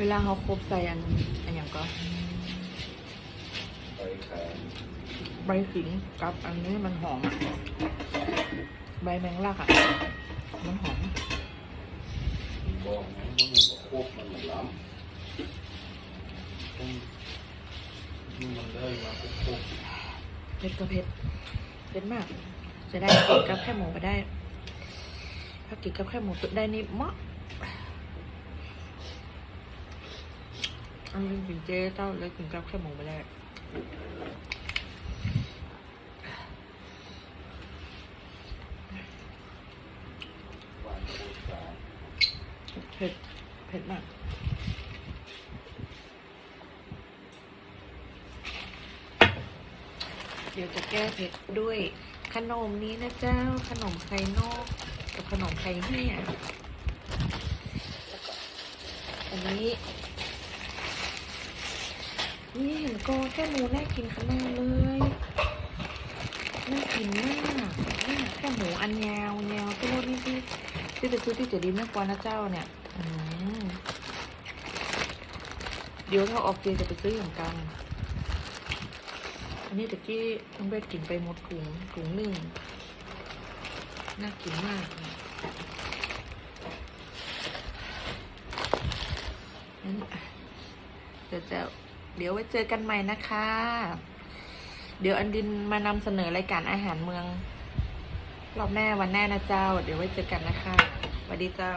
เวลาเขาครบใส่อันอันอย่างก็ไปแขนใบขิงกับอันนี้มันหอมอะใบแมงลักอะมันหอมบอกนะว่ามันบอกควบมันเหมือนล้ำต้องนี่มันได้มาควบควบเผ็ดก็เผ็ดเผ็ดมาก จะได้กินกับแค่หมูไปได้ ถ้ากินกับแค่หมูสุดได้นี่เหมาะ อันนี้กินเจเจ้าเลยกินกับแค่หมูไปได้วานโคตรสารเผ็ด เผ็ดมากเดี๋ยวจะแก้เผ็ดด้วยขนมนี้นะเจ้า ขนมไข่นอกกับขนมไข่เหี้ยอันนี้ นี่เห็นโกแค่หมูน่ากินขนาดเลยน่ากินมากนี่แค่หมูอันยาวยาวที่รถนี่ที่ที่จะซื้อที่เจดีแม่กวานนะเจ้าเนี่ยเดี๋ยวถ้าออกเจจะไปซื้ออย่างกัน อันนี้ตะกี้ต้องเบ็ดกินไปหมดถุงถุงหนึ่งน่ากินมากงั้นเดี๋ยวจะ เดี๋ยวไว้เจอกันใหม่นะคะ เดี๋ยวอันดินมานำเสนอรายการอาหารเมือง รอบหน้าวันหน้านะเจ้า เดี๋ยวไว้เจอกันนะคะสวัสดีเจ้า